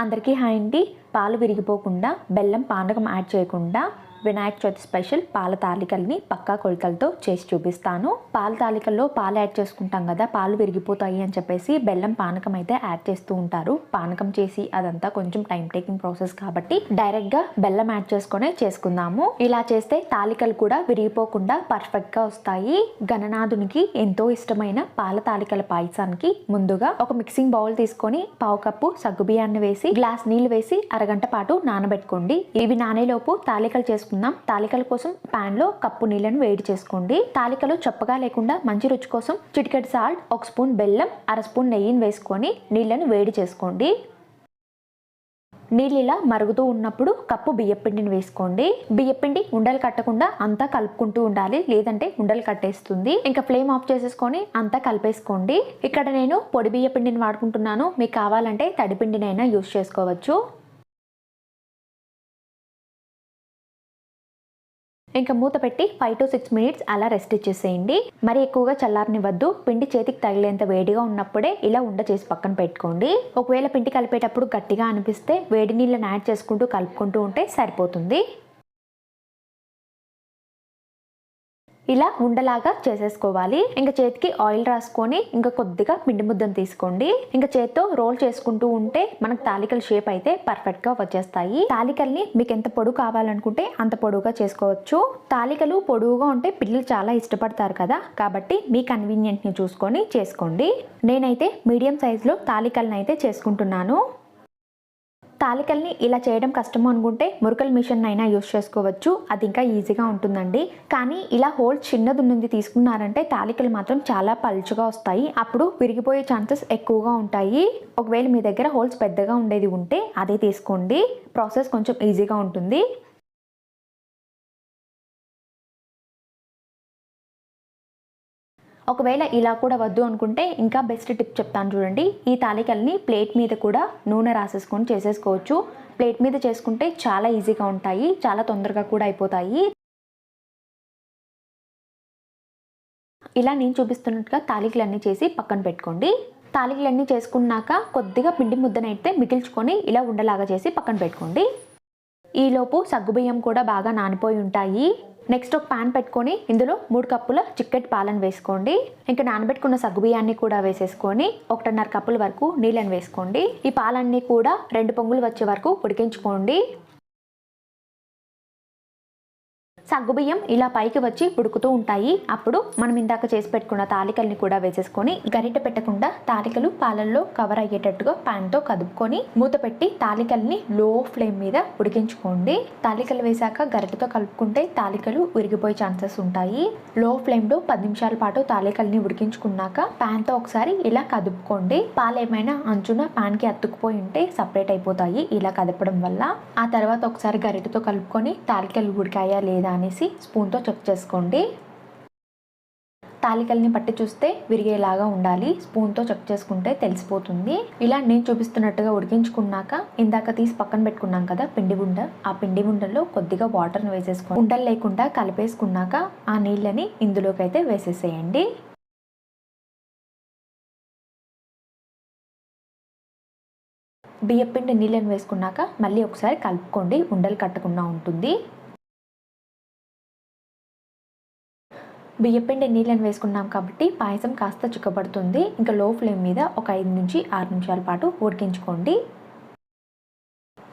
అందరికీ హాయ్ అండి. పాలు విరిగిపోకుండా బెల్లం పానకం యాడ్ చేయకుండా వినాయక చవితి స్పెషల్ పాల తాలికల్ని పక్కా కొలతలతో చేసి చూపిస్తాను. పాల తాలికల్లో పాలు యాడ్ చేసుకుంటాం కదా పాలు విరిగిపోతాయి అని చెప్పేసి బెల్లం పానకం అయితే యాడ్ చేస్తూ ఉంటారు. పానకం చేసి అదంతా కొంచెం టైం టేకింగ్ ప్రాసెస్ కాబట్టి డైరెక్ట్గా బెల్లం యాడ్ చేసుకునే చేసుకుందాము. ఇలా చేస్తే తాలికలు కూడా విరిగిపోకుండా పర్ఫెక్ట్గా వస్తాయి. గణనాథునికి ఎంతో ఇష్టమైన పాల తాలికల పాయసానికి ముందుగా ఒక మిక్సింగ్ బౌల్ తీసుకొని పావు కప్పు సగ్గుబియ్యాన్ని వేసి గ్లాస్ నీళ్ళు వేసి అరగంట పాటు నానబెట్టుకోండి. ఇవి నానేలోపు తాలికలు చేసుకుందాం. తాలికల కోసం పాన్లో కప్పు నీళ్ళను వేడి చేసుకోండి. తాలికలు చప్పగా లేకుండా మంచి రుచి కోసం చిటికెట్ సాల్ట్ ఒక స్పూన్ బెల్లం అర స్పూన్ నెయ్యిని వేసుకొని నీళ్ళను వేడి చేసుకోండి. నీళ్ళు ఇలా మరుగుతూ ఉన్నప్పుడు కప్పు బియ్యపిండిని వేసుకోండి. బియ్యపిండి ఉండలు కట్టకుండా అంతా కలుపుకుంటూ ఉండాలి లేదంటే ఉండలు కట్టేస్తుంది. ఇంకా ఫ్లేమ్ ఆఫ్ చేసేసుకొని అంతా కలిపేసుకోండి. ఇక్కడ నేను పొడి బియ్యపిండిని వాడుకుంటున్నాను. మీకు కావాలంటే తడిపిండినైనా యూస్ చేసుకోవచ్చు. ఇంకా మూత పెట్టి ఫైవ్ టు సిక్స్ మినిట్స్ అలా రెస్ట్ ఇచ్చేసేయండి. మరి ఎక్కువగా చల్లారనివ్వద్దు. పిండి చేతికి తగిలేంత వేడిగా ఉన్నప్పుడే ఇలా ఉండ చేసి పక్కన పెట్టుకోండి. ఒకవేళ పిండి కలిపేటప్పుడు గట్టిగా అనిపిస్తే వేడి నీళ్ళని యాడ్ చేసుకుంటూ కలుపుకుంటూ ఉంటే సరిపోతుంది. ఇలా ఉండలాగా చేసేసుకోవాలి. ఇంకా చేతికి ఆయిల్ రాసుకొని ఇంకా కొద్దిగా పిండి ముద్దను తీసుకోండి. ఇంకా చేత్తో రోల్ చేసుకుంటూ ఉంటే మనకు తాలికల షేప్ అయితే పర్ఫెక్ట్గా వచ్చేస్తాయి. తాలికల్ని మీకు ఎంత పొడుగు కావాలనుకుంటే అంత పొడుగుగా చేసుకోవచ్చు. తాలికలు పొడుగుగా ఉంటే పిల్లలు చాలా ఇష్టపడతారు కదా. కాబట్టి మీ కన్వీనియంట్ని చూసుకొని చేసుకోండి. నేనైతే మీడియం సైజులో తాలికలను అయితే చేసుకుంటున్నాను. తాలికల్ని ఇలా చేయడం కష్టము అనుకుంటే మురుకల్ మిషన్ అయినా యూస్ చేసుకోవచ్చు. అది ఇంకా ఈజీగా ఉంటుందండి. కానీ ఇలా హోల్ చిన్నది నుండి తీసుకున్నారంటే తాలికలు మాత్రం చాలా పలుచుగా వస్తాయి. అప్పుడు విరిగిపోయే ఛాన్సెస్ ఎక్కువగా ఉంటాయి. ఒకవేళ మీ దగ్గర హోల్స్ పెద్దగా ఉండేది ఉంటే అదే తీసుకోండి. ప్రాసెస్ కొంచెం ఈజీగా ఉంటుంది. ఒకవేళ ఇలా కూడా వద్దు అనుకుంటే ఇంకా బెస్ట్ టిప్ చెప్తాను చూడండి. ఈ తాలికల్ని ప్లేట్ మీద కూడా నూనె రాసేసుకొని చేసేసుకోవచ్చు. ప్లేట్ మీద చేసుకుంటే చాలా ఈజీగా ఉంటాయి చాలా తొందరగా కూడా అయిపోతాయి. ఇలా నేను చూపిస్తున్నట్టుగా తాలికలన్నీ చేసి పక్కన పెట్టుకోండి. తాలికలన్నీ చేసుకున్నాక కొద్దిగా పిండి ముద్దనైతే మిగిల్చుకొని ఇలా ఉండలాగా చేసి పక్కన పెట్టుకోండి. ఈలోపు సగ్గుబియ్యం కూడా బాగా నానిపోయి ఉంటాయి. నెక్స్ట్ ఒక పాన్ పెట్టుకొని ఇందులో మూడు కప్పుల చిక్కటి పాలను వేసుకోండి. ఇంకా నానబెట్టుకున్న సగ్గుబియ్యాన్ని కూడా వేసేసుకొని ఒకటిన్నర కప్పుల వరకు నీళ్ళని వేసుకోండి. ఈ పాలన్నీ కూడా రెండు పొంగులు వచ్చే వరకు ఉడికించుకోండి. సగ్గుబియ్యం ఇలా పైకి వచ్చి ఉడుకుతూ ఉంటాయి. అప్పుడు మనం ఇందాక చేసి పెట్టుకున్న తాలికల్ని కూడా వేసేసుకొని గరిట పెట్టకుండా తాలికలు పాలల్లో కవర్ అయ్యేటట్టుగా తో కదుపుకొని మూత పెట్టి తాలికల్ని లో ఫ్లేమ్ మీద ఉడికించుకోండి. తాలికలు వేశాక గరిటతో కలుపుకుంటే తాలికలు ఉరిగిపోయే ఛాన్సెస్ ఉంటాయి. లో ఫ్లేమ్లో పది నిమిషాల పాటు తాలికల్ని ఉడికించుకున్నాక తో ఒకసారి ఇలా కదుపుకోండి. పాలు ఏమైనా అంచున కి అతుక్కుపోయి ఉంటే సపరేట్ అయిపోతాయి. ఇలా కదపడం వల్ల ఆ తర్వాత ఒకసారి గరిటతో కలుపుకొని తాలికలు ఉడికాయా లేదా అనేసి స్పూన్తో చెక్ చేసుకోండి. తాలికల్ని పట్టి చూస్తే విరిగేలాగా ఉండాలి. స్పూన్తో చెక్ చేసుకుంటే తెలిసిపోతుంది. ఇలా నేను చూపిస్తున్నట్టుగా ఉడికించుకున్నాక ఇందాక తీసి పక్కన పెట్టుకున్నాం కదా పిండి ఉండ ఆ పిండి ఉండల్లో కొద్దిగా వాటర్ని వేసేసుకొని ఉండలు లేకుండా కలిపేసుకున్నాక ఆ నీళ్ళని ఇందులోకి అయితే వేసేసేయండి. బియ్యపిండి నీళ్ళని వేసుకున్నాక మళ్ళీ ఒకసారి కలుపుకోండి. ఉండలు కట్టకుండా ఉంటుంది. బియ్యపిండి నీళ్ళని వేసుకున్నాం కాబట్టి పాయసం కాస్త చిక్కబడుతుంది. ఇంకా లో ఫ్లేమ్ మీద ఒక ఐదు నుంచి ఆరు నిమిషాల పాటు ఉడికించుకోండి.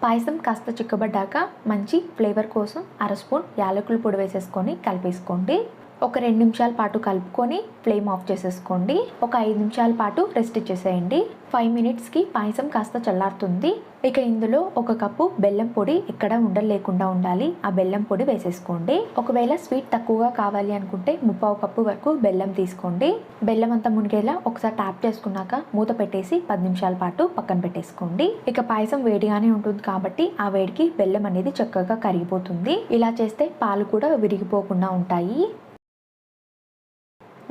పాయసం కాస్త చిక్కబడ్డాక మంచి ఫ్లేవర్ కోసం అర స్పూన్ యాలకుల పొడి వేసేసుకొని కలిపేసుకోండి. ఒక రెండు నిమిషాల పాటు కలుపుకొని ఫ్లేమ్ ఆఫ్ చేసేసుకోండి. ఒక ఐదు నిమిషాల పాటు రెస్ట్ ఇచ్చేసేయండి. ఫైవ్ మినిట్స్కి పాయసం కాస్త చల్లారుతుంది. ఇక ఇందులో ఒక కప్పు బెల్లం పొడి ఎక్కడ ఉండలేకుండా ఉండాలి. ఆ బెల్లం పొడి వేసేసుకోండి. ఒకవేళ స్వీట్ తక్కువగా కావాలి అనుకుంటే ముప్పావు కప్పు వరకు బెల్లం తీసుకోండి. బెల్లం అంతా మునిగేలా ఒకసారి ట్యాప్ చేసుకున్నాక మూత పెట్టేసి పది నిమిషాల పాటు పక్కన పెట్టేసుకోండి. ఇక పాయసం వేడిగానే ఉంటుంది కాబట్టి ఆ వేడికి బెల్లం అనేది చక్కగా కరిగిపోతుంది. ఇలా చేస్తే పాలు కూడా విరిగిపోకుండా ఉంటాయి.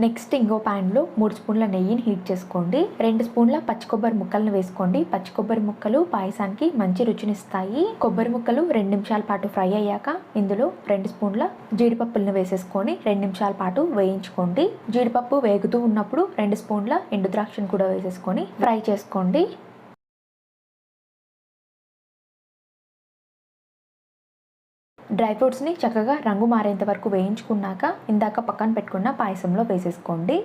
నెక్స్ట్ ఇంకో ప్యాన్లో మూడు స్పూన్ల నెయ్యిని హీట్ చేసుకోండి. రెండు స్పూన్ల పచ్చి కొబ్బరి ముక్కలను వేసుకోండి. పచ్చి కొబ్బరి ముక్కలు పాయసానికి మంచి రుచినిస్తాయి. కొబ్బరి ముక్కలు రెండు నిమిషాల పాటు ఫ్రై అయ్యాక ఇందులో రెండు స్పూన్ల జీడిపప్పులను వేసేసుకొని రెండు నిమిషాల పాటు వేయించుకోండి. జీడిపప్పు వేగుతూ ఉన్నప్పుడు రెండు స్పూన్ల ఎండు ద్రాక్షను కూడా వేసేసుకొని ఫ్రై చేసుకోండి. డ్రై ఫ్రూట్స్ని చక్కగా రంగు మారేంత వరకు వేయించుకున్నాక ఇందాక పక్కన పెట్టుకున్న పాయసంలో వేసేసుకోండి.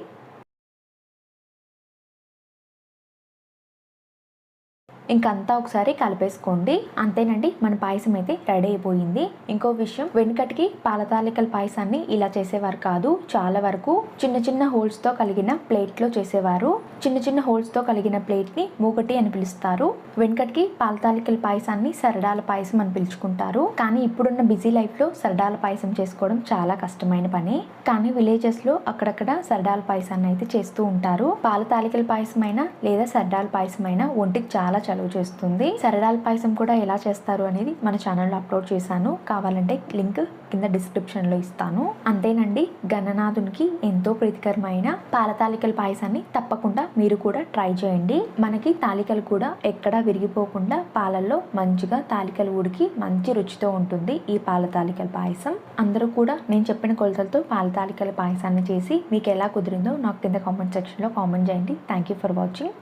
ఇంకంతా ఒకసారి కలిపేసుకోండి. అంతేనండి మన పాయసం అయితే రెడీ అయిపోయింది. ఇంకో విషయం వెనుకటికి పాలతాలికల పాయసాన్ని ఇలా చేసేవారు కాదు. చాలా వరకు చిన్న చిన్న హోల్స్తో కలిగిన ప్లేట్లో చేసేవారు. చిన్న చిన్న హోల్స్తో కలిగిన ప్లేట్ని మూగటి అని పిలుస్తారు. వెనుకటికి పాలతాలికల పాయసాన్ని సరడాల పాయసం అని పిలుచుకుంటారు. కానీ ఇప్పుడున్న బిజీ లైఫ్లో సరడాల పాయసం చేసుకోవడం చాలా కష్టమైన పని. కానీ విలేజెస్లో అక్కడక్కడ సరడాల పాయసాన్ని అయితే చేస్తూ ఉంటారు. పాలతాలికల పాయసమైనా లేదా సరడాల పాయసమైనా ఒంటికి చాలా చలువ చేస్తుంది. సరడాల పాయసం కూడా ఎలా చేస్తారు అనేది మన ఛానల్లో అప్లోడ్ చేశాను. కావాలంటే లింక్ కింద డిస్క్రిప్షన్లో ఇస్తాను. అంతేనండి గణనాథునికి ఎంతో ప్రీతికరమైన పాలతాలికల పాయసాన్ని తప్పకుండా మీరు కూడా ట్రై చేయండి. మనకి తాలికలు కూడా ఎక్కడా విరిగిపోకుండా పాలల్లో మంచిగా తాలికలు ఉడికి మంచి రుచితో ఉంటుంది ఈ పాల తాలికల పాయసం. అందరూ కూడా నేను చెప్పిన కొలతలతో పాలతాలికల పాయసాన్ని చేసి మీకు ఎలా కుదిరిందో నాకు కింద కామెంట్ సెక్షన్లో కామెంట్ చేయండి. Thank you for watching.